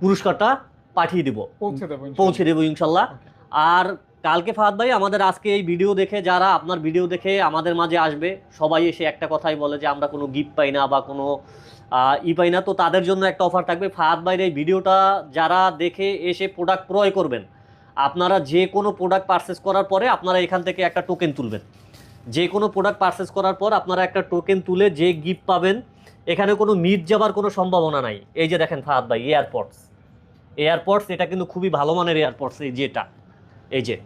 পুরস্কারটা পাঠিয়ে দিব। পৌঁছে দেবো ইনশাল্লাহ। আর কালকে ফাহাদ ভাই আমাদের আজকে এই ভিডিও দেখে যারা আপনার ভিডিও দেখে আমাদের মাঝে আসবে সবাই এসে একটা কথাই বলে যে আমরা কোনো গিফট পাই না বা কোনো ই পাই না। তো তাদের জন্য একটা অফার থাকবে। ফাহাদ ভাইয়ের এই ভিডিওটা যারা দেখে এসে প্রোডাক্ট ক্রয় করবেন আপনারা যে কোনো প্রোডাক্ট পারচেস করার পরে আপনারা এখান থেকে একটা টোকেন তুলবেন। যে কোনো প্রোডাক্ট পারচেস করার পর আপনারা একটা টোকেন তুলে যে গিফট পাবেন এখানে কোনো মিট যাবার কোনো সম্ভাবনা নাই। এই যে দেখেন ফাহাদ ভাই এয়ারপোর্টস এয়ারপোর্টস এটা কিন্তু খুবই ভালো মানের এয়ারপোর্টস এই যেটা। এই যে।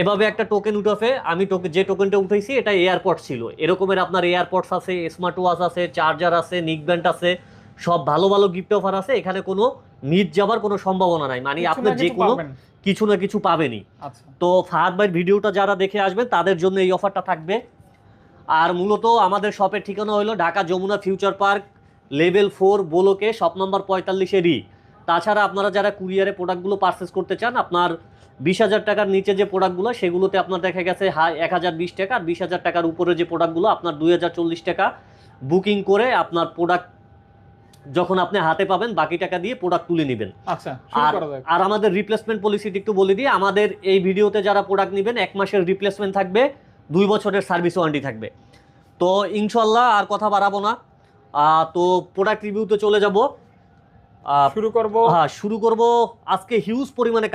এভাবে একটা টোকেন উঠাফে আমি যে টোকেনটা উঠাইছি এটা এয়ারপোর্ট ছিল। এরকমের আপনার এয়ারপোর্টস আছে স্মার্ট ওয়াচ আছে চার্জার আছে নিক ব্যান্ড আছে সব ভালো ভালো গিফট অফার আছে। এখানে কোনো মিট যাবার কোনো সম্ভাবনা নাই। মানে আপনি যে কোনো কিছু না কিছু পাবেনই। আচ্ছা। তো ফাহাদ ভাইয়ের ভিডিওটা যারা দেখে আসবেন তাদের জন্য এই অফারটা থাকবে। আর মূলত আমাদের শপের ঠিকানা হলো Dhaka Jamuna future park level four বোলোকে shop number পঁয়তাল্লিশেরই তাছাড়া আপনারা যারা কুরিয়ারে প্রোডাক্টগুলো পারচেস করতে চান আপনার বিশ হাজার টাকার নিচে যে প্রোডাক্টগুলো সেগুলোতে আপনার দেখা গেছে এক হাজার বিশ টাকা আর বিশ হাজার টাকার উপরে যে প্রোডাক্টগুলো আপনার দুই হাজার চল্লিশ টাকা বুকিং করে আপনার প্রোডাক্ট যখন আপনি হাতে পাবেন বাকি টাকা দিয়ে প্রোডাক্ট তুলে নেবেন। আচ্ছা আর আর আমাদের রিপ্লেসমেন্ট পলিসিটি একটু বলে দিই। আমাদের এই ভিডিওতে যারা প্রোডাক্ট নেবেন এক মাসের রিপ্লেসমেন্ট থাকবে দুই বছরের সার্ভিস ওয়ারেন্টি থাকবে। তো ইনশাল্লাহ আর কথা বাড়াবো না। তো প্রোডাক্ট রিভিউতে চলে যাব। শুরু করব। হ্যাঁ শুরু করব। আজকে হিউজ পরিমাণে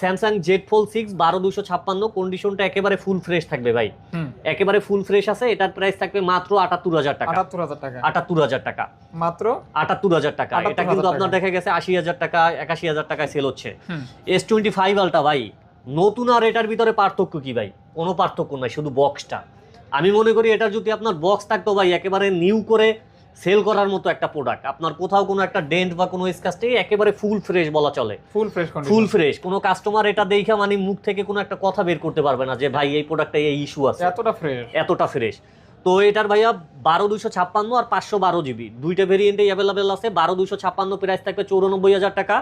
স্যামসাং জেড ফোল সিক্স বারো দুশো ছাপ্পান্ন কন্ডিশনটা একেবারে ফুল ফ্রেশ থাকবে ভাই। একেবারে ফুল ফ্রেশ আছে এটার প্রাইস থাকবে মাত্র আটাত্তর হাজার টাকা। আটাত্তর হাজার টাকা। আটাত্তর হাজার টাকা। মাত্র? আটাত্তর হাজার টাকা। এটা কিন্তু আপনার দেখা গেছে আশি হাজার টাকা একাশি হাজার টাকায় সেল হচ্ছে। এস টোয়েন্টি ফাইভ আলটা ভাই নতুন আর এটার ভিতরে পার্থক্য কি ভাই? কোনো পার্থক্য নাই শুধু বক্সটা আমি মনে করি এটার যদি আপনার বক্স থাকতো ভাই একেবারে নিউ করে সেল করার মতো একটা প্রোডাক্ট আপনার কোথাও কোনো একটা ডেন্ট বা কোনো স্কাচটাই একেবারে ফুল ফ্রেশ বলা চলে। ফুল ফ্রেশ ফুল ফ্রেশ কোনো কাস্টমার এটা দেখে মানে মুখ থেকে কোনো একটা কথা বের করতে পারবে না যে ভাই এই প্রোডাক্টটা এই ইস্যু আছে। এতটা ফ্রেশ এতটা ফ্রেশ তো এটার ভাইয়া বারো দুশো ছাপ্পান্ন আর পাঁচশো বারো জিবি দুইটা ভেরিয়েন্টে অ্যাভেলেবেল আছে। বারো দুশো ছাপ্পান্ন প্রাইস থাকবে চৌরানব্বই হাজার টাকা।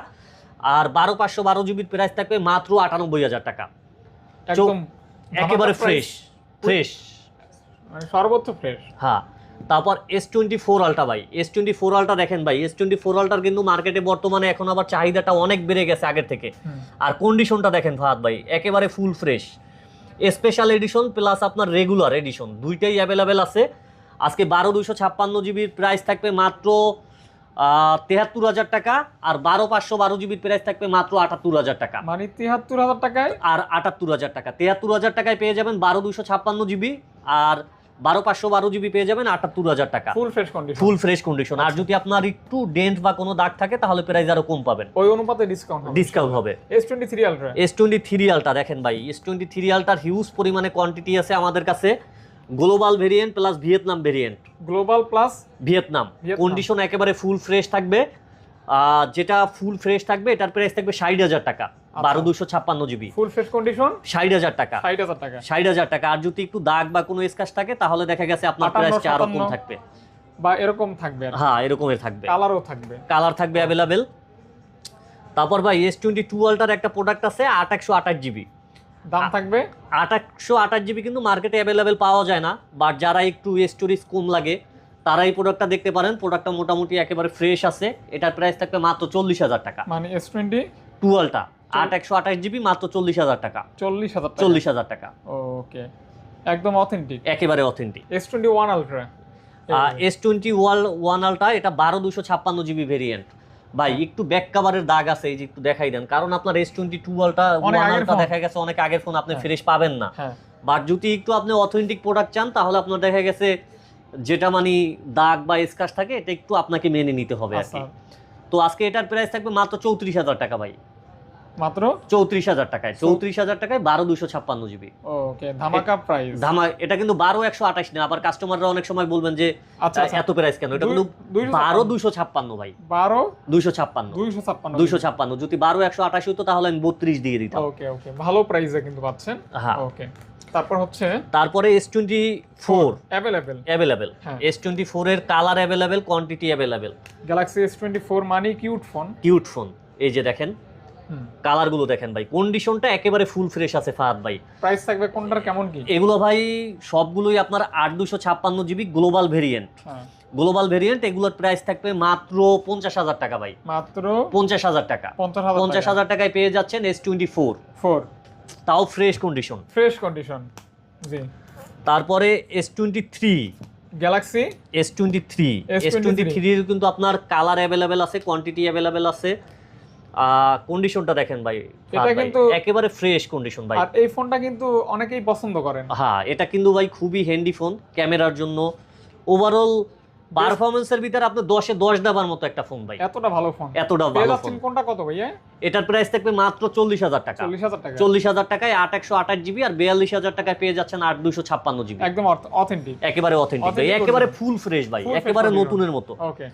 আর বারো পাঁচশো বারো জিবির প্রাইস থাকবে মাত্র আটানব্বই হাজার টাকা। একেবারে ফ্রেশ ফ্রেশ মানে সর্বোচ্চ ফ্রেশ হ্যাঁ। তারপর এস টোয়েন্টি ফোর আলটা ভাই। এস টোয়েন্টি ফোর আলটা দেখেন ভাই এস টোয়েন্টি ফোর আলটার কিন্তু মার্কেটে বর্তমানে এখন আবার চাহিদাটা অনেক বেড়ে গেছে আগের থেকে। আর কন্ডিশনটা দেখেন ফাহাদ ভাই একেবারে full fresh special edition plus আপনার রেগুলার এডিশন দুইটাই অ্যাভেলেবেল আছে। আজকে বারো দুশো ছাপ্পান্ন জিবির প্রাইস থাকবে মাত্র তেহাত্তর হাজার টাকা আর বারো পাঁচশো বারো জিবির প্রাইস থাকবে মাত্র আটাত্তর হাজার টাকা। মানে তেহাত্তর হাজার টাকায়? আর আটাত্তর হাজার টাকা তেহাত্তর হাজার টাকায় পেয়ে যাবেন বারো দুশো ছাপ্পান্ন জিবি আর বারো পাঁচশো বারো জিবি পেয়ে যাবেন আটাত্তর হাজার টাকা। Full fresh condition full fresh condition আর যদি আপনার একটু ডেন্ট বা কোনো দাগ থাকে তাহলে প্রাইস আরও কম পাবেন। ওই অনুপাতে ডিসকাউন্ট ডিসকাউন্ট হবে। S twenty three ultra S twenty three ultra দেখেন ভাই এস টোয়েন্টি থ্রি আলটার হিউজ পরিমাণে কোয়ান্টিটি আছে আমাদের কাছে। Global variant plus Vietnam variant global plus Vietnam. Condition একেবারে ফুল ফ্রেশ থাকবে। যেটা ফুল ফ্রেশ থাকবে এটার প্রাইস থাকবে ষাট হাজার টাকা। বারো দুশো ছাপ্পান্ন জিবি। ফুল ফ্রেশ কন্ডিশন ষাট হাজার টাকা। ষাট হাজার টাকা। ষাট হাজার টাকা। আর যদি একটু দাগ বা কোনো স্কাচ থাকে তাহলে দেখা গেছে আপনার আটান্ন, প্রাইসটা আরও কম থাকবে। বা এরকম থাকবে হ্যাঁ এরকমের থাকবে। কালারও থাকবে। কালার থাকবে অ্যাভেলেবেল তারপর ভাই এস টোয়েন্টি টু আলটার একটা প্রোডাক্ট আছে আট একশো আঠাশ জিবি। দাম থাকবে? আঠাশশো আঠাশ জিবি কিন্তু মার্কেটে অ্যাভেলেবেল পাওয়া যায় না। বাট যারা একটু স্টোরেজ কম লাগে তারা এই প্রোডাক্টটা দেখতে পারেন। প্রোডাক্টটা মোটামুটি একেবারে ফ্রেশ আছে। এটার প্রাইস থাকবে মাত্র চল্লিশ হাজার টাকা। মানে এস টোয়েন্টি টুয়েলটা আট একশো আঠাশ জিবি মাত্র চল্লিশ হাজার টাকা। চল্লিশ হাজার চল্লিশ হাজার টাকা। ওকে। একদম অথেন্টিক একেবারে authentic S twenty one ultra S twenty wall one ultra এটা বারো দুশো ছাপ্পান্ন জিবি ভেরিয়েন্ট ভাই একটু ব্যাক কাভারের দাগ আছে এই যে একটু দেখাই দেন। কারণ আপনার S twenty two ultra one ultra দেখা গেছে অনেক আগের ফোন আপনি হ্যাঁ। ফ্রেশ পাবেন না। হ্যাঁ। বাট যদি একটু আপনি অথেন্টিক প্রোডাক্ট চান তাহলে আপনার দেখা গেছে যেটা মানে দাগ বা স্কাচ থাকে এটা একটু আপনাকে মেনে নিতে হবে আর আচ্ছা। কি তো আজকে এটার প্রাইস থাকবে মাত্র চৌত্রিশ হাজার টাকা ভাই। মাত্র? চৌত্রিশ হাজার টাকায় চৌত্রিশ হাজার টাকায় বারো দুশো ছাপ্পান্ন জিবি। ওকে ধামাকা প্রাইস ধামা এটা কিন্তু বারো একশো আঠাশ না আবার কাস্টমাররা অনেক সময় বলবেন যে আচ্ছা আচ্ছা। এত প্রাইস কেন? এটা কিন্তু বারো দুশো ছাপ্পান্ন ভাই। বারো? দুইশো ছাপ্পান্ন। দুইশো ছাপ্পান্ন। দুইশো ছাপ্পান্ন। যদি বারো একশো আঠাশ হতো তাহলে আমি বত্রিশ দিয়ে দিতাম। ওকে ওকে। ভালো প্রাইসে কিন্তু পাচ্ছেন। হ্যাঁ। ওকে। তারপর হচ্ছে? তারপরে S twenty four available available. S twenty four এর colour available quantity available Galaxy S twenty four মানি কিউট ফোন কিউট ফোন এই যে দেখেন হুম। কালারগুলো দেখেন ভাই। কন্ডিশনটা একেবারে ফুল ফ্রেশ আছে ফাহাদ ভাই। প্রাইস থাকবে কোনটার কেমন কি? এগুলো ভাই সবগুলোই আপনার আট দুশো ছাপ্পান্ন GB global variant global variant এগুলোর প্রাইস থাকবে মাত্র পঞ্চাশ হাজার টাকা ভাই। মাত্র পঞ্চাশ হাজার টাকা। পঞ্চাশ হাজার টাকায় পেয়ে যাচ্ছেন এস টোয়েন্টি ফোর ফোর তাও ফ্রেশ কন্ডিশন ফ্রেশ কন্ডিশন জি। তারপরে S twenty three Galaxy S twenty three S S23 twenty থ্রির কিন্তু আপনার কালার অ্যাভেলেবেল আছে কোয়ান্টিটি অ্যাভেলেবেল আছে। কন্ডিশনটা দেখেন ভাই এটা কিন্তু- একেবারে ফ্রেশ কন্ডিশন ভাই। আর এই ফোনটা কিন্তু অনেকেই পছন্দ করেন। হ্যাঁ এটা কিন্তু ভাই খুবই হ্যান্ডি ফোন ক্যামেরার জন্য। ওভারঅল পারফরমেন্সের ভিতরে আপনি দশে দশ দেবার মতো একটা ফোন ভাই। এতটা ভালো ফোন এতটা ভালো ফোন কোনটা কত ভাইয়া? এটার প্রাইস থাকবে মাত্র চল্লিশ হাজার টাকা। চল্লিশ হাজার টাকা। চল্লিশ হাজার টাকায় আট একশো আঠাশ জিবি আর বিয়াল্লিশ হাজার টাকায় পেয়ে যাচ্ছেন আট দুশো ছাপ্পান্ন জিবি একদম অথেন্টিক একেবারে অথেন্টিক ভাই একেবারে ফুল ফ্রেশ ভাই একেবারে নতুনের মতো। Okay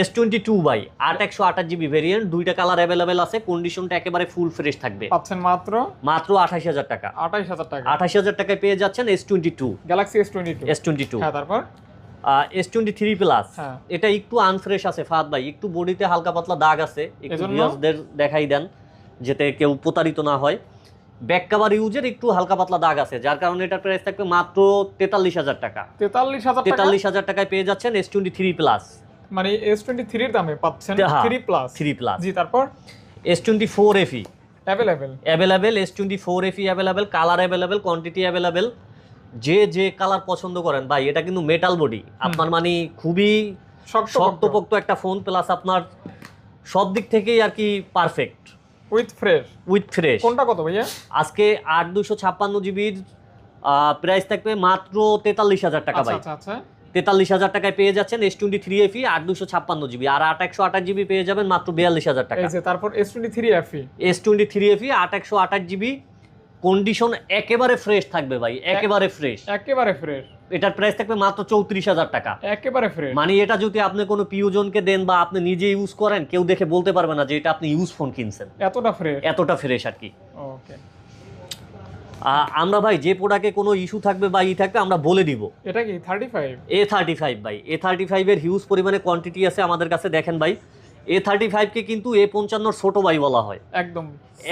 S twenty two by আট একশো আঠাশ জিবি ভেরিয়েন্ট দুইটা কালার অ্যাভেলেবেল আছে কন্ডিশনটা একেবারে ফুল ফ্রেশ থাকবে। পাচ্ছেন মাত্র? মাত্র আঠাশ হাজার টাকা। আঠাশ হাজার টাকা। আঠাশ হাজার টাকায় পেয়ে যাচ্ছেন S twenty two Galaxy S twenty two S twenty two হ্যাঁ তারপর? এস টোয়েন্টি থ্রি প্লাস এটা একটু আনফ্রেশ আছে ফাদ ভাই। একটু বডিতে হালকা পাতলা দাগ আছে। একটু ভিউয়ার্সদের দেখাই দেন যাতে কেউ প্রতারিত না হয়। ব্যাক কাভার ইউজের একটু হালকা পাতলা দাগ আছে যার কারণে এটার প্রাইস থাকবে মাত্র তেতাল্লিশ হাজার টাকা। তেতাল্লিশ হাজার তেতাল্লিশ হাজার টাকায় পেয়ে যাচ্ছেন এস টোয়েন্টি থ্রি প্লাস মানে এস টোয়েন্টি থ্রির দামে পাচ্ছেন। থ্রি প্লাস থ্রি প্লাস জি তারপর? S twenty four FE available available S twenty four FE available colour available quantity available যে যে কালার পছন্দ করেন ভাই এটা কিন্তু মেটাল বডি আপনার মানে খুবই শক্ত শক্তপোক্ত একটা ফোন প্লাস আপনার সব দিক থেকেই আর কি perfect with fresh with fresh কোনটা কত ভাইয়া? আজকে আট দুশো ছাপ্পান্ন জিবির প্রাইস থাকবে মাত্র তেতাল্লিশ হাজার টাকা আচ্ছা ভাই। আচ্ছা আচ্ছা। তেতাল্লিশ হাজার টাকায় পেয়ে যাচ্ছেন এস টোয়েন্টি থ্রি এফি আট দুশো ছাপ্পান্ন জিবি আর আট একশো আঠাশ জিবি পেয়ে যাবেন মাত্র বিয়াল্লিশ হাজার টাকা। তারপর S twenty three FE S twenty three FE আট একশো আঠাশ জিবি কন্ডিশন একেবারে ফ্রেশ থাকবে ভাই একেবারে ফ্রেশ একেবারে ফ্রেশ এটার প্রাইস থাকবে মাত্র চৌত্রিশ হাজার টাকা। একেবারে ফ্রেশ মানে এটা যদি আপনি কোনো প্রিয়জনকে দেন বা আপনি নিজে ইউজ করেন কেউ দেখে বলতে পারবে না যে এটা আপনি ইউজ ফোন কিনছেন। এতটা ফ্রেশ এতটা ফ্রেশ আর কি। ওকে আমরা ভাই যে প্রোডাক্টে কোনো ইস্যু থাকবে বা ই থাকবে আমরা বলে দিব। এটা কি thirty five A thirty five ভাই। এ থার্টি ফাইভের হিউজ পরিমাণে কোয়ান্টিটি আছে আমাদের কাছে দেখেন ভাই। এ থার্টি ফাইভকে কিন্তু এ পঞ্চান্নর ছোট ভাই বলা হয়। একদম।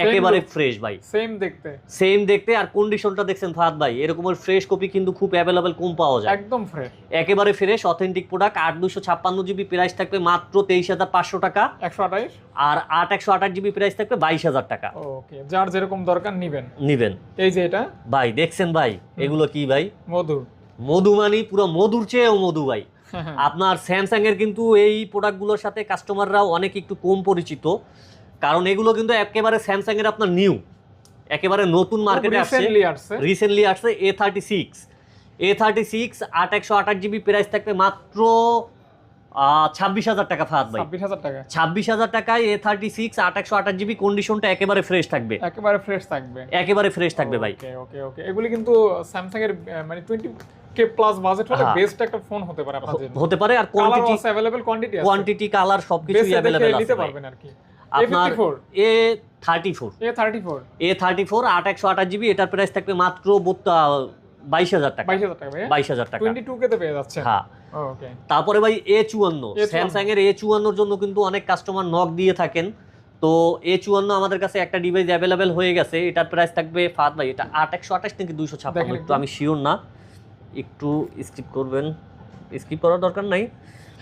একেবারে ফ্রেশ ভাই। সেম দেখতে। সেম দেখতে আর কন্ডিশনটা দেখছেন ফাহাদ ভাই এরকমের ফ্রেশ কপি কিন্তু খুব অ্যাভেলেবেল কম পাওয়া যায়। একদম ফ্রেশ একেবারে ফ্রেশ অথেন্টিক প্রোডাক্ট আট দুশো ছাপ্পান্ন জিবি প্রাইস থাকবে মাত্র তেইশ হাজার পাঁচশো টাকা। একশো আঠাইশ আর আট একশো আঠাশ জিবি প্রাইস থাকবে বাইশ হাজার টাকা। ওকে যার যেরকম দরকার নিবেন। নিবেন। এই যে এটা? ভাই দেখছেন ভাই এগুলো কি ভাই? মধু। মধু মানি পুরো মধুর চেয়েও মধু ভাই। আপনার স্যামসাং এর কিন্তু এই প্রোডাক্টগুলোর সাথে কাস্টমাররাও অনেক একটু কম পরিচিত। কারণ এগুলো কিন্তু একেবারে স্যামসাং এর আপনার নিউ একেবারে নতুন মার্কেটে আসছে। রিসেন্টলি আসছে। A thirty six A thirty six আট একশো আঠাশ জিবি প্রাইস থাকবে মাত্র ছাব্বিশ হাজার টাকা ফাহাদ ভাই। ছাব্বিশ হাজার টাকা। ছাব্বিশ হাজার টাকায় এ থার্টি সিক্স আট একশো আঠাশ জিবি কন্ডিশনটা একেবারে ফ্রেশ থাকবে। একেবারে ফ্রেশ থাকবে। একেবারে ফ্রেশ থাকবে ভাই। ওকে ওকে। ওকে এগুলি কিন্তু স্যামসাং এর মানে টোয়েন্টি কে প্লাস বাজেট হলে হ্যাঁ। বেস্ট একটা ফোন হতে পারে আপনাদের জন্য হতে পারে আর কালার কোয়ান্টিটি আছে अवेलेबल কোয়ান্টিটি আছে কোয়ান্টিটি কালার সবকিছুই বেসে দেখে অ্যাভেলেবেল নিতে আছে ভাই। পারবেন আর কি আপনার A54 A thirty four A thirty four A thirty four আট একশো আঠাশ জিবি এটার প্রাইস থাকবে মাত্র বাইশ হাজার টাকা বাইশ হাজার টাকা ভাইয়া বাইশ হাজার টাকা টোয়েন্টি টু কেতে পেয়ে যাচ্ছে হ্যাঁ ওকে তারপরে ভাই এ চুয়ান্ন A54 স্যামসাং এর এ চুয়ান্নর জন্য কিন্তু অনেক কাস্টমার নক দিয়ে থাকেন তো এ চুয়ান্ন আমাদের কাছে একটা ডিভাইস অ্যাভেলেবেল হয়ে গেছে এটার প্রাইস থাকবে ফাত ভাই এটা আট একশো আঠাশ থেকে দুইশো ছাপ্পান্ন দেখেন একটু একটু। আমি শিওর না একটু স্কিপ করবেন। স্কিপ করার দরকার নাই।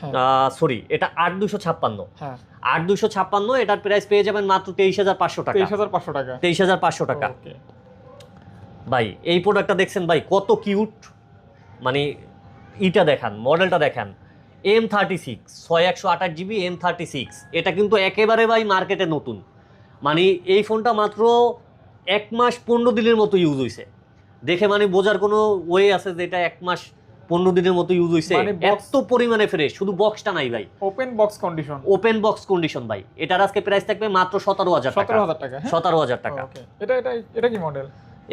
হ্যাঁ। সরি এটা আট দুশো ছাপ্পান্ন। হ্যাঁ। আট দুশো ছাপ্পান্ন এটার প্রাইস পেয়ে যাবেন মাত্র তেইশ হাজার পাঁচশো টাকা। তেইশ হাজার পাঁচশো টাকা। তেইশ হাজার পাঁচশো টাকা। ভাই এই প্রোডাক্টটা দেখছেন ভাই কত কিউট মানে ইটা দেখান মডেলটা দেখান। এম থার্টি সিক্স ছয় একশো আঠাশ জিবি এম থার্টি সিক্স এটা কিন্তু একেবারে ভাই মার্কেটে নতুন। মানে এই ফোনটা মাত্র এক মাস পনেরো দিনের মতো ইউজ হয়েছে দেখে মানে বোঝার কোনো ওয়ে আছে যে এটা এক মাস পনেরো দিনের মতো ইউজ হয়েছে মানে এত পরিমাণে ফ্রেশ শুধু বক্সটা নাই ভাই। Open box condition open box condition ভাই। এটার আজকে প্রাইস থাকবে মাত্র সতেরো হাজার টাকা। সতেরো হাজার টাকা হ্যাঁ? সতেরো হাজার টাকা। এটা এটা এটা কি মডেল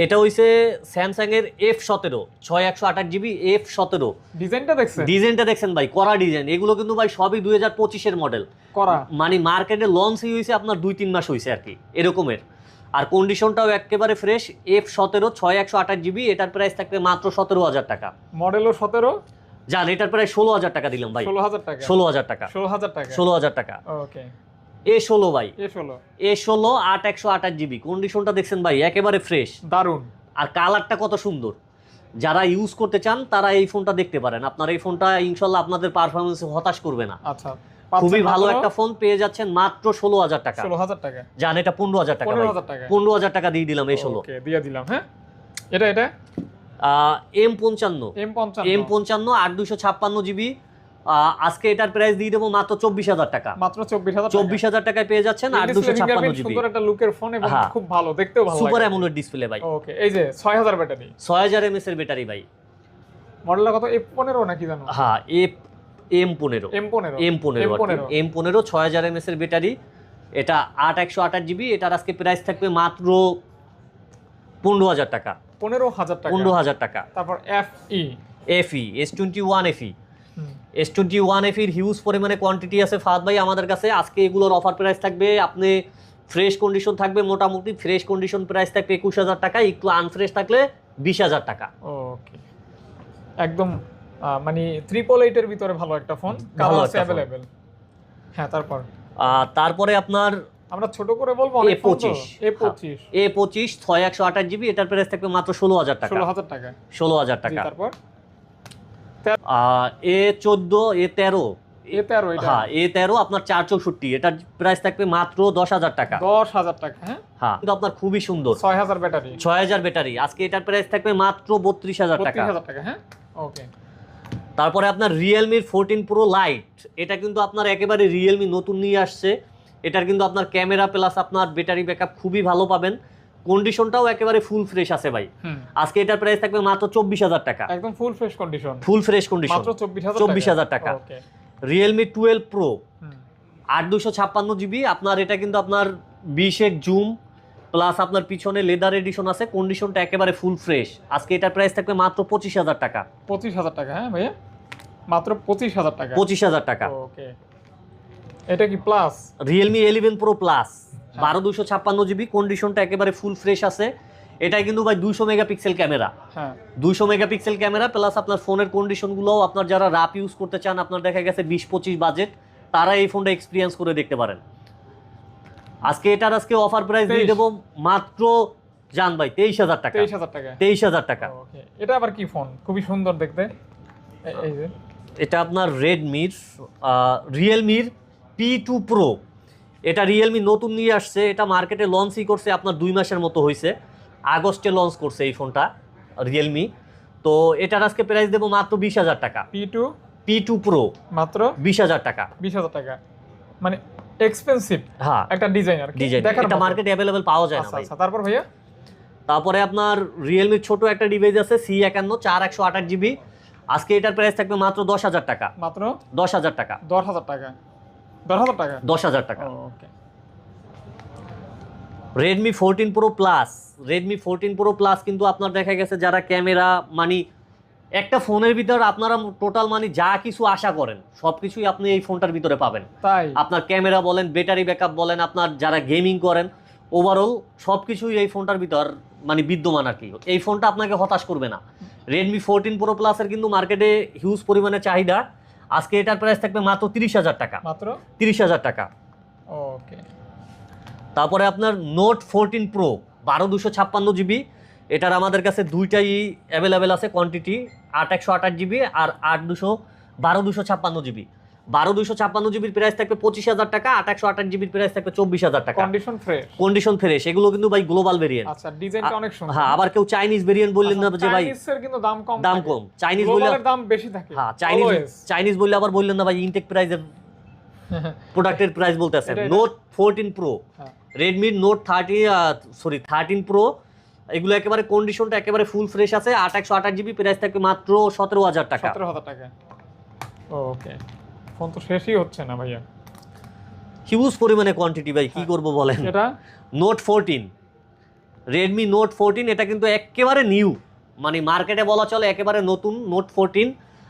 এটা হইছে স্যামসাং এর এফ সতেরো ছয় একশো আঠাশ জিবি এফ সতেরো। ডিজাইনটা দেখছেন? ডিজাইনটা দেখছেন ভাই করা ডিজাইন এগুলো কিন্তু ভাই সবই দুই হাজার পঁচিশের মডেল করা মানে মার্কেটে লঞ্চই হয়েছে আপনার দুই তিন মাস হয়েছে আর কি এরকমের। আর কন্ডিশনটাও একেবারে ফ্রেশ এফ সতেরো ছয় একশো আঠাশ জিবি এটার প্রাইস থাকবে মাত্র সতেরো হাজার টাকা। মডেলও সতেরো? জান এটার প্রায় ষোলো হাজার টাকা দিলাম ভাই। ষোলো হাজার টাকা? ষোলো হাজার টাকা। ষোলো হাজার টাকা? ষোলো হাজার টাকা। ওকে এ ষোলো ভাই। এ ষোলো। এ ষোলো আট একশো আঠাশ জিবি কন্ডিশনটা দেখছেন ভাই একেবারে ফ্রেশ দারুণ আর কালারটা কত সুন্দর। যারা ইউজ করতে চান তারা এই ফোনটা দেখতে পারেন। আপনার এই ফোনটা ইনশাল্লাহ আপনাদের পারফরমেন্সে হতাশ করবে না। আচ্ছা। খুবই ভালো একটা ফোন পেয়ে যাচ্ছেন মাত্র ষোলো হাজার টাকা। ষোলো হাজার টাকা। জান এটা পনেরো হাজার টাকা পনেরো হাজার টাকা। দিয়ে দিলাম এই ষোলো। দিয়ে দিলাম হ্যাঁ? এটা এটা? এম পঞ্চান্ন। এম পঞ্চান্ন। আট দুশো ছাপ্পান্ন জিবি। আজকে এটার প্রাইস দিয়ে দেবো মাত্র চব্বিশ হাজার টাকা। মাত্র চব্বিশ হাজার চব্বিশ হাজার টাকায় পেয়ে যাচ্ছেন আট দুশো ছাপ্পান্ন জিবি। সুন্দর একটা লুকের ফোন এবং হ্যাঁ। খুব ভালো দেখতেও ভালো সুপার লাগে। অ্যামুলেট ডিসপ্লে ভাই। ওকে এই যে ছয় হাজার ব্যাটারি। ছয় হাজার এমএস এর ব্যাটারি ভাই। মডেলটা কত? এফ পনেরো নাকি জানো? হ্যাঁ এ এম পনেরো। এম পনেরো। এম পনেরো এম পনেরো। ছয় হাজার এমএস এর ব্যাটারি। এটা আট একশো আঠাশ জিবি এটার আজকে প্রাইস থাকবে মাত্র পনেরো হাজার টাকা। পনেরো হাজার টাকা। পনেরো হাজার টাকা। তারপর F E FE S twenty one FE S twenty one এফির huge পরিমাণে কোয়ান্টিটি আছে ফাহাদ ভাই আমাদের কাছে। আজকে এগুলোর অফার প্রাইস থাকবে আপনি ফ্রেশ কন্ডিশন থাকবে মোটামুটি। ফ্রেশ কন্ডিশন প্রাইস থাকবে একুশ হাজার টাকা একটু আনফ্রেশ থাকলে বিশ হাজার টাকা। ওকে একদম মানে ট্রিপল এইটের ভিতরে ভালো একটা ফোন কালার আছে অ্যাভেলেবেল হ্যাঁ তারপর? তারপরে আপনার আমরা ছোট করে বলব তো। A25 এ পঁচিশ। এ পঁচিশ ছয় একশো আঠাশ জিবি এটার প্রাইস থাকবে মাত্র ষোলো হাজার টাকা। ষোলো হাজার টাকা। ষোলো হাজার টাকা। তারপর? এ চোদ্দ এ তেরো। এ তেরো হ্যাঁ এ তেরো আপনার চার চৌষট্টি। এটার প্রাইস থাকবে মাত্র দশ হাজার টাকা। দশ হাজার টাকা হ্যাঁ? হ্যাঁ কিন্তু আপনার খুবই সুন্দর। ছয় হাজার ব্যাটারি। ছয় হাজার ব্যাটারি। আজকে এটার প্রাইস থাকবে মাত্র বত্রিশ হাজার টাকা। হাজার টাকা হ্যাঁ? ওকে তারপরে আপনার রিয়েলমির ফোরটিন প্রো লাইট এটা কিন্তু আপনার একেবারে রিয়েলমি নতুন নিয়ে আসছে। এটার কিন্তু আপনার ক্যামেরা প্লাস আপনার ব্যাটারি ব্যাকআপ খুবই ভালো পাবেন। কন্ডিশনটাও একেবারে ফুল ফ্রেশ আছে ভাই। আজকে এটার প্রাইস থাকবে মাত্র চব্বিশ হাজার টাকা। একদম full fresh condition full fresh condition চব্বিশ হাজার টাকা। রিয়েলমি টুয়েলভ প্রো আট দুশো ছাপ্পান্ন জিবি আপনার এটা কিন্তু আপনার বিশেক জুম। প্লাস আপনার পিছনে লেদার এডিশন আছে কন্ডিশনটা একেবারে ফুল ফ্রেশ আজকে এটার প্রাইস থাকবে মাত্র পঁচিশ হাজার টাকা। পঁচিশ হাজার টাকা হ্যাঁ ভাইয়া? মাত্র পঁচিশ হাজার টাকা। পঁচিশ হাজার টাকা। ওকে। এটা কি plus Realme eleven pro plus বারো দুশো ছাপ্পান্ন জিবি কন্ডিশনটা একেবারে ফুল ফ্রেশ আছে। এটা কিন্তু ভাই দুশো মেগাপিক্সেল ক্যামেরা। হ্যাঁ। দুশো মেগাপিক্সেল ক্যামেরা প্লাস আপনার ফোনের কন্ডিশনগুলোও আপনার যারা রাপ ইউজ করতে চান আপনার দেখা গেছে বিশ পঁচিশ বাজেট তারা এই ফোনটা এক্সপিরিয়েন্স করে দেখতে পারেন। আজকে এটার আজকে অফার প্রাইস দিয়ে 23 দেবো মাত্র জান ভাই তেইশ হাজার টাকা। তেইশ হাজার টাকা। তেইশ হাজার টাকা। ওকে। এটা আবার কি ফোন খুবই সুন্দর দেখতে। এই যে। এটা আপনার রেডমির রিয়েলমির পি টু প্রো এটা রিয়েলমি নতুন নিয়ে আসছে। এটা মার্কেটে লঞ্চই করছে আপনার দুই মাসের মতো হয়েছে আগস্টে লঞ্চ করছে এই ফোনটা রিয়েলমি তো এটার আজকে প্রাইস দেবো মাত্র বিশ হাজার টাকা। P two P two pro মাত্র? বিশ হাজার টাকা। বিশ হাজার টাকা। মানে এক্সপেন্সিভ হ্যাঁ। একটা ডিজাইনার ডিজাইন দেখার এটা মার্কেটে অ্যাভেলেবেল পাওয়া যায় না আচ্ছা ভাই। আচ্ছা তারপর ভাইয়া? তারপরে আপনার রিয়েলমির ছোট একটা ডিভাইস আছে সি একান্ন চার একশো আঠাশ জিবি আজকে এটার প্রাইস থাকবে মাত্র দশ হাজার টাকা। মাত্র? দশ হাজার টাকা। দশ হাজার টাকা। দশ হাজার টাকা? দশ হাজার টাকা। Okay Redmi fourteen pro plus Redmi fourteen pro plus কিন্তু আপনার দেখা গেছে যারা ক্যামেরা মানে একটা ফোনের ভিতর আপনারা টোটাল মানে যা কিছু আশা করেন সব কিছুই আপনি এই ফোনটার ভিতরে পাবেন। তাই? আপনার ক্যামেরা বলেন ব্যাটারি ব্যাকআপ বলেন আপনার যারা গেমিং করেন ওভারঅল সব কিছুই এই ফোনটার ভিতর মানে বিদ্যমান আর কি। এই ফোনটা আপনাকে হতাশ করবে না। রেডমি ফোরটিন প্রো প্লাসের কিন্তু মার্কেটে হিউজ পরিমাণে চাহিদা। আজকে এটার প্রাইস থাকবে মাত্র তিরিশ হাজার টাকা। মাত্র? তিরিশ হাজার টাকা। ওকে তারপরে আপনার নোট ফোরটিন প্রো বারো দুশো ছাপ্পান্ন জিবি এটার আমাদের কাছে দুইটাই অ্যাভেলেবেল আছে কোয়ান্টিটি আট একশো আঠাশ জিবি আর আট দুশো বারো দুশো ছাপ্পান্ন জিবি। বারো দুশো ছাপ্পান্ন জিবির প্রাইস থাকবে পঁচিশ হাজার টাকা আট একশো আঠাশ জিবির প্রাইস থাকবে চব্বিশ হাজার টাকা। কন্ডিশন ফ্রেশ কন্ডিশন ফ্রেশ এগুলো কিন্তু ভাই গ্লোবাল ভেরিয়েন্ট আচ্ছা ডিজাইনটা অনেক সুন্দর। হ্যাঁ আবার কেউ চাইনিজ ভেরিয়েন্ট বললেন না যে ভাই চাইনিজের কিন্তু দাম কম দাম কম। চাইনিজ বললে দাম বেশি থাকে। হ্যাঁ চাইনিজ চাইনিজ বললে আবার বললেন না ভাই ইনটেক প্রাইসের প্রোডাক্টের প্রাইস বলতে এটা- note fourteen pro. রেডমির note thirty sorry thirteen pro এগুলো একেবারে কন্ডিশনটা একেবারে ফুল ফ্রেশ আছে আট একশো আঠাশ জিবি প্রাইস থাকবে মাত্র সতেরো হাজার টাকা। সতেরো হাজার টাকা। ওকে ফোন তো শেষই হচ্ছে না ভাইয়া। হিউজ পরিমাণে কোয়ান্টিটি ভাই কি করব বলেন? এটা? Note fourteen Redmi note fourteen এটা কিন্তু একেবারে নিউ মানে মার্কেটে বলা চলে একেবারে নতুন নোট ফোরটিন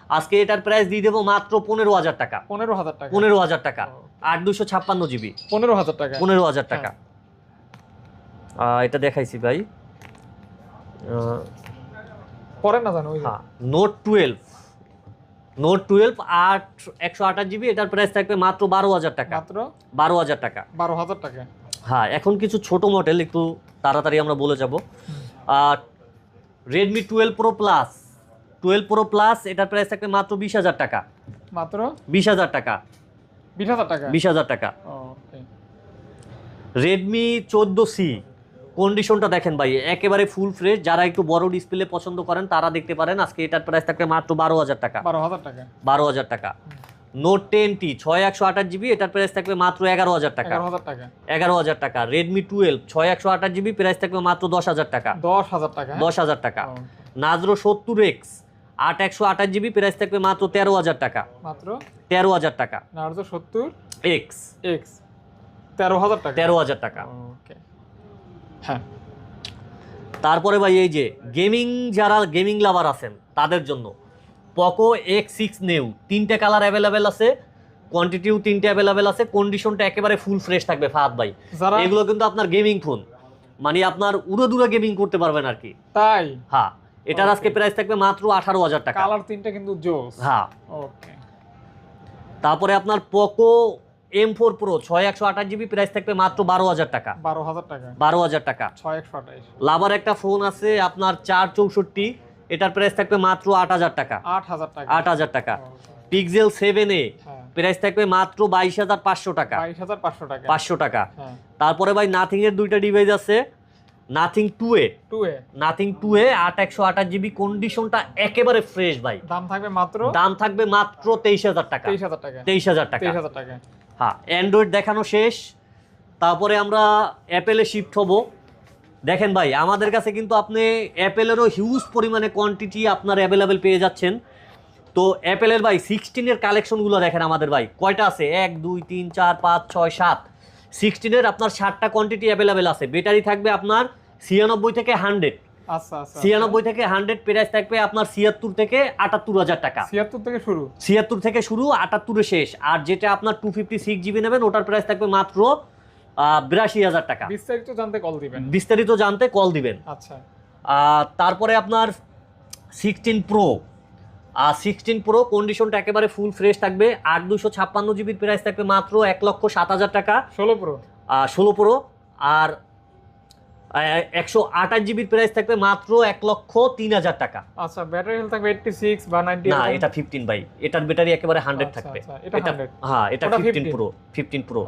আজকে এটার প্রাইস দিয়ে দেবো মাত্র পনেরো হাজার টাকা। পনেরো হাজার টাকা। পনেরো হাজার টাকা। আট দুশো ছাপ্পান্ন জিবি পনেরো হাজার টাকা। পনেরো হাজার টাকা। এটা দেখাইছি ভাই। পরে না জানো হ্যাঁ নোট টুয়েলভ নোট টুয়েলভ আট একশো আঠাশ জিবি এটার প্রাইস থাকবে মাত্র বারো হাজার টাকা। মাত্র? বারো হাজার টাকা। বারো হাজার টাকা? হ্যাঁ এখন কিছু ছোট মডেল একটু তাড়াতাড়ি আমরা বলে যাব। আর Redmi twelve pro plus twelve pro plus এটার প্রাইস থাকবে মাত্র বিশ হাজার টাকা। মাত্র? বিশ হাজার টাকা। বিশ হাজার টাকা? বিশ হাজার টাকা। রেডমি চোদ্দ সি কন্ডিশনটা দেখেন ভাই একেবারে ফুল ফ্রেশ যারা একটু বড় ডিসপ্লে পছন্দ করেন তারা দেখতে পারেন আজকে এটার প্রাইস থাকবে মাত্র বারো হাজার টাকা বারো হাজার টাকা বারো হাজার টাকা নোট টেন টি ছয় একশো আঠাশ জিবি এটার প্রাইস থাকবে মাত্র এগারো হাজার টাকা এগারো হাজার টাকা রেডমি টুয়েলভ ছয় একশো আঠাশ জিবি প্রাইস থাকবে মাত্র দশ হাজার টাকা দশ হাজার টাকা দশ হাজার টাকা. নাজরো সত্তর এক্স আট একশো আঠাশ জিবি প্রাইস থাকবে মাত্র তেরো হাজার টাকা মাত্র তেরো হাজার টাকা নার্জো সত্তর এক্স এক্স তেরো হাজার টাকা তেরো হাজার টাকা ওকে হ্যাঁ। তারপরে ভাই এই যে গেমিং যারা গেমিং লাভার আছেন তাদের জন্য পকো এক্স সিক্স নেউ তিনটে কালার অ্যাভেলেবেল আছে কোয়ান্টিটিও তিনটে অ্যাভেলেবেল আছে কন্ডিশনটা একেবারে ফুল ফ্রেশ থাকবে ফাহাদ ভাই। এগুলো কিন্তু আপনার গেমিং ফোন মানে আপনার উড়ো দূরে গেমিং করতে পারবেন আর কি। তাই? হ্যাঁ এটার আজকে প্রাইস থাকবে মাত্র আঠারো হাজার টাকা। কালার তিনটা কিন্তু জোস। হ্যাঁ। ওকে তারপরে আপনার পোকো এম ফোর প্রো ছয় একশো আঠাশ জিবি প্রাইস থাকবে মাত্র বারো হাজার টাকা বারো হাজার টাকা বারো হাজার টাকা ছয় একশো আঠাইশ লাভার একটা ফোন আছে আপনার চার চৌষট্টি এটার প্রাইস থাকবে মাত্র আট হাজার টাকা আট হাজার টাকা আট হাজার টাকা. পিক্সেল সেভেন এ হ্যাঁ প্রাইস থাকবে মাত্র বাইশ হাজার পাঁচশো টাকা বাইশ হাজার পাঁচশো টাকা পাঁচশো টাকা হ্যাঁ তারপরে ভাই নাথিং এর দুইটা ডিভাইস আছে nothing two A two A nothing two A আট একশো আঠাশ জিবি কন্ডিশনটা একেবারে ফ্রেশ ভাই দাম থাকবে মাত্র দাম থাকবে মাত্র তেইশ হাজার টাকা তেইশ হাজার টাকা তেইশ হাজার টাকা তেইশ হাজার টাকা হ্যাঁ অ্যান্ড্রয়েড দেখানো শেষ। তারপরে আমরা অ্যাপেলে শিফট হব। দেখেন ভাই, আমাদের কাছে কিন্তু আপনি অ্যাপেলেরও হিউজ পরিমাণে কোয়ান্টিটি আপনার অ্যাভেলেবেল পেয়ে যাচ্ছেন। তো অ্যাপেলের ভাই সিক্সটিনের কালেকশনগুলো দেখেন আমাদের ভাই। কয়টা আছে? এক, দুই, তিন, চার, পাঁচ, ছয়, সাত। সিক্সটিনের আপনার ষাটটা কোয়ান্টিটি অ্যাভেলেবেল আছে। ব্যাটারি থাকবে আপনার ছিয়ানব্বই থেকে হান্ড্রেড ছিয়ানব্বই থেকে হান্ড্রেড প্রাইস থাকবে আপনার ছিয়াত্তর থেকে আটাত্তর হাজার টাকা। ছিয়াত্তর থেকে শুরু? ছিয়াত্তর থেকে শুরু আটাত্তরে শেষ। আর যেটা আপনার টু ফিফটি সিক্স জিবি নেবেন ওটার প্রাইস থাকবে মাত্র বিরাশি হাজার টাকা। বিস্তারিত জানতে কল দিবেন। বিস্তারিত জানতে কল দিবেন। আচ্ছা। তারপরে আপনার সিক্সটিন প্রো আর সিক্সটিন প্রো কন্ডিশনটা একেবারে ফুল ফ্রেশ থাকবে। আট দুশো ছাপ্পান্ন জিবির প্রাইস থাকবে মাত্র এক লক্ষ সাত হাজার টাকা। ষোলো প্রো ষোলো প্রো আর একশো আঠাশ জিবির প্রাইস থাকবে মাত্র এক লক্ষ তিন হাজার টাকা। আচ্ছা ব্যাটারি হেলথ থাকবে এইটটি সিক্স বা নাইনটি না এটা ফিফটিন বাই এটার ব্যাটারি একেবারে হান্ড্রেড আচ্ছা, থাকবে। আচ্ছা, এটা এটা 100 হ্যাঁ এটা ফিফটিন প্রো ফিফটিন প্রো।